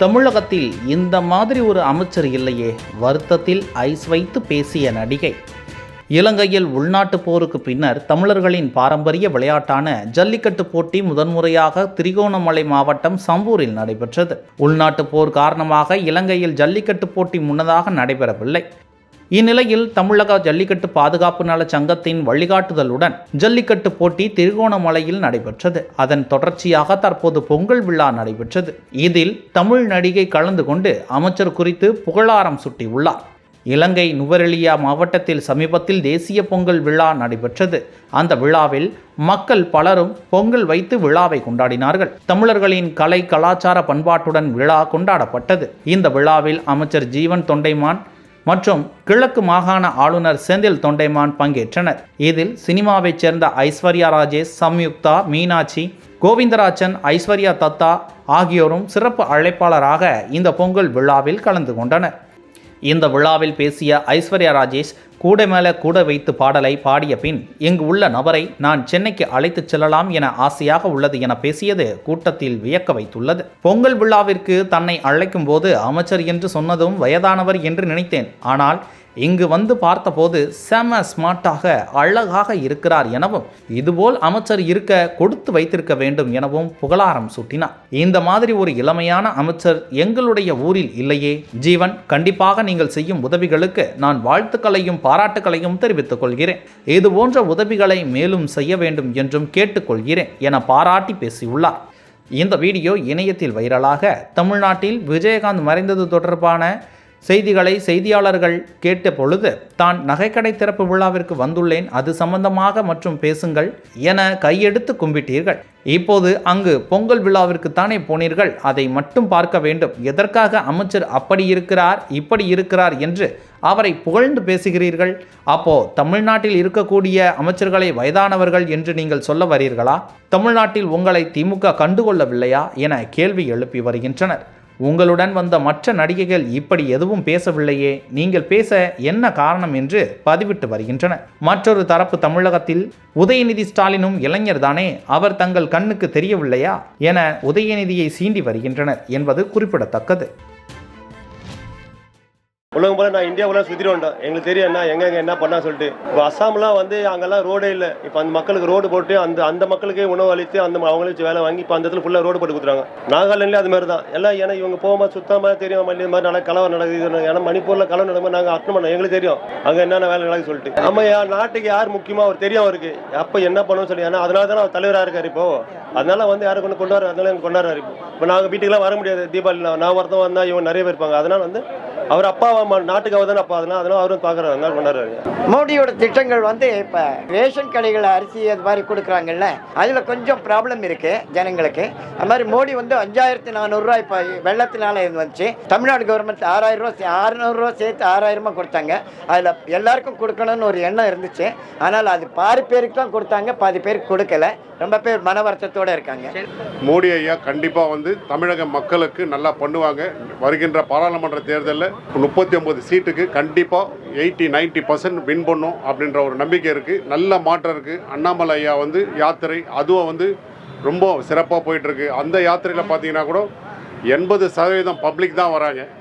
தமிழகத்தில் இந்த மாதிரி ஒரு அமைச்சர் இல்லையே வருத்தத்தில் ஐஸ் வைத்து பேசிய நடிகை. இலங்கையில் உள்நாட்டுப் போருக்கு பின்னர் தமிழர்களின் பாரம்பரிய விளையாட்டான ஜல்லிக்கட்டு போட்டி முதன்முறையாக திரிகோணமலை மாவட்டம் சம்பூரில் நடைபெற்றது. உள்நாட்டுப் போர் காரணமாக இலங்கையில் ஜல்லிக்கட்டு போட்டி முன்னதாக நடைபெறவில்லை. இந்நிலையில் தமிழக ஜல்லிக்கட்டு பாதுகாப்பு நல சங்கத்தின் வழிகாட்டுதலுடன் ஜல்லிக்கட்டு போட்டி திருகோணமலையில் நடைபெற்றது. அதன் தொடர்ச்சியாக தற்போது பொங்கல் விழா நடைபெற்றது. இதில் தமிழ் நடிகை கலந்து கொண்டு அமைச்சர் குறித்து புகழாரம் சுட்டியுள்ளார். இலங்கை நுவரெலியா மாவட்டத்தில் சமீபத்தில் தேசிய பொங்கல் விழா நடைபெற்றது. அந்த விழாவில் மக்கள் பலரும் பொங்கல் வைத்து விழாவை கொண்டாடினார்கள். தமிழர்களின் கலை கலாச்சார பண்பாட்டுடன் விழா கொண்டாடப்பட்டது. இந்த விழாவில் அமைச்சர் ஜீவன் தொண்டைமான் மற்றும் கிழக்கு மாகாண ஆளுநர் செந்தில் தொண்டைமான் பங்கேற்றனர். இதில் சினிமாவைச் சேர்ந்த ஐஸ்வர்யா ராஜேஷ் சம்யுக்தா மீனாட்சி கோவிந்தராஜன் ஐஸ்வர்யா தத்தா ஆகியோரும் சிறப்பு அழைப்பாளராக இந்த பொங்கல் விழாவில் கலந்து கொண்டனர். இந்த விழாவில் பேசிய ஐஸ்வர்யா ராஜேஷ் கூடை மேல கூட வைத்து பாடலை பாடிய பின் இங்கு உள்ள நபரை நான் சென்னைக்கு அழைத்துச் செல்லலாம் என ஆசையாக உள்ளது என பேசியது கூட்டத்தில் வியக்க வைத்துள்ளது. பொங்கல் விழாவிற்கு தன்னை அழைக்கும் போது அமைச்சர் என்று சொன்னதும் வயதானவர் என்று நினைத்தேன். ஆனால் இங்கு வந்து பார்த்தபோது செம ஸ்மார்ட்டாக அழகாக இருக்கிறார் எனவும் இதுபோல் அமைச்சர் இருக்க கொடுத்து வைத்திருக்க வேண்டும் எனவும் புகழாரம் சூட்டினார். இந்த மாதிரி ஒரு இளமையான அமைச்சர் எங்களுடைய ஊரில் இல்லையே. ஜீவன் கண்டிப்பாக நீங்கள் செய்யும் உதவிகளுக்கு நான் வாழ்த்துக்களையும் பாராட்டுக்களையும் தெரிவித்துக் கொள்கிறேன். இது போன்ற உதவிகளை மேலும் செய்ய வேண்டும் என்றும் கேட்டுக்கொள்கிறேன் என பாராட்டி பேசியுள்ளார். இந்த வீடியோ இணையத்தில் வைரலாக தமிழ்நாட்டில் விஜயகாந்த் மறைந்தது தொடர்பான செய்திகளை செய்தியாளர்கள் கேட்ட பொழுது தான் நகைக்கடை திறப்பு விழாவிற்கு வந்துள்ளேன் அது சம்பந்தமாக மற்றும் பேசுங்கள் என கையெடுத்து கும்பிட்டீர்கள். இப்போது அங்கு பொங்கல் விழாவிற்கு தானே போனீர்கள்? அதை மட்டும் பார்க்க வேண்டும். எதற்காக அமைச்சர் அப்படி இருக்கிறார் இப்படி இருக்கிறார் என்று அவரை புகழ்ந்து பேசுகிறீர்கள்? அப்போ தமிழ்நாட்டில் இருக்கக்கூடிய அமைச்சர்களை வயதானவர்கள் என்று நீங்கள் சொல்ல வரீர்களா? தமிழ்நாட்டில் உங்களை திமுக கண்டுகொள்ளவில்லையா? என கேள்வி எழுப்பி வருகின்றனர். உங்களுடன் வந்த மற்ற நடிகைகள் இப்படி எதுவும் பேசவில்லையே. நீங்கள் பேச என்ன காரணம் என்று பதிவிட்டு வருகின்றன. மற்றொரு தரப்பு தமிழகத்தில் உதயநிதி ஸ்டாலினும் இளைஞர் தானே. அவர் தங்கள் கண்ணுக்கு தெரியவில்லையா? என உதயநிதியை சீண்டி வருகின்றனர் என்பது குறிப்பிடத்தக்கது. உலகம் போல நான் இந்தியா சுற்றி சுற்றிட்டு எங்களுக்கு தெரியும் என்ன எங்க என்ன பண்ணா சொல்லிட்டு. இப்போ அஸ்ஸாம்லாம் வந்து அங்கெல்லாம் ரோடே இல்லை. இப்போ அந்த மக்களுக்கு ரோடு போட்டு அந்த அந்த மக்களுக்கே உணவு அளித்து அந்த அவங்களே வேலை வாங்கி இப்போ அந்த இடத்துல ஃபுல்லாக ரோடு போட்டு கொடுத்துறாங்க நாகாலாண்ட்லேயும் அது மாதிரி தான். எல்லாம் ஏன்னா இவங்க போகும்போது சுத்தமாக தெரியும். மல்லி மாதிரி நல்லா கலவை நடக்குது. ஏன்னா மணிப்பூரில் கலவரம் நடக்கும்போது நாங்கள் அட்டன் பண்ணோம் எங்களுக்கு தெரியும். அங்கே என்னென்ன வேலை நடக்குது சொல்லிட்டு. நம்ம நாட்டுக்கு யார் முக்கியமாக அவர் தெரியும் அவருக்கு. அப்போ என்ன பண்ணணும்னு சொல்லி ஏன்னா அதனால தான் அவர் தலைவராக இருக்கார் இப்போ. அதனால வந்து யாரும் கொண்டு கொண்டாடுற அதனால எங்கள் கொண்டாடுறாரு இப்போ. இப்போ நாங்கள் வீட்டுக்குலாம் வர முடியாது. தீபாவளி நான் ஒருத்தன் வந்தால் இவங்க நிறைய பேர் இருப்பாங்க. அதனால வந்து அவர் அப்பா அம்மா நாட்டுக்கு அவர் தானே அப்பா அதனால அதனால அவரும் பார்க்குறாரு. அதனால கொண்டாடுறாரு. மோடியோட திட்டங்கள் வந்து இப்போ ரேஷன் கடைகளில் அரிசி அது மாதிரி கொடுக்குறாங்கல்ல அதில் கொஞ்சம் ப்ராப்ளம் இருக்கு ஜனங்களுக்கு. அது மாதிரி மோடி வந்து அஞ்சாயிரத்தி நானூறுரூவா இப்போ வெள்ளத்தினால வந்துச்சு. தமிழ்நாடு கவர்மெண்ட் ஆறாயிரம் ரூபா அறுநூறுவா சேர்த்து ஆறாயிரமா கொடுத்தாங்க. அதில் எல்லாருக்கும் கொடுக்கணும்னு ஒரு எண்ணம் இருந்துச்சு. ஆனால் அது பாதி பேருக்கு தான் கொடுத்தாங்க பாதி பேருக்கு கொடுக்கல. ரொம்ப பேர் மன வருத்தத்தோட இருக்காங்க. மோடி ஐயா கண்டிப்பாக வந்து தமிழக மக்களுக்கு நல்லா பண்ணுவாங்க. வருகின்ற பாராளுமன்ற தேர்தலில் முப்பத்தி ஒன்பது சீட்டுக்கு கண்டிப்பாக எயிட்டி 90% பர்சன்ட் வின் பண்ணும் அப்படின்ற ஒரு நம்பிக்கை இருக்குது நல்ல மாற்றம் இருக்குது அண்ணாமலை ஐயா வந்து யாத்திரை அதுவும் வந்து ரொம்ப சிறப்பாக போயிட்டுருக்கு அந்த யாத்திரையில் பார்த்தீங்கன்னா கூட எண்பது சதவீதம் பப்ளிக் தான் வராங்க.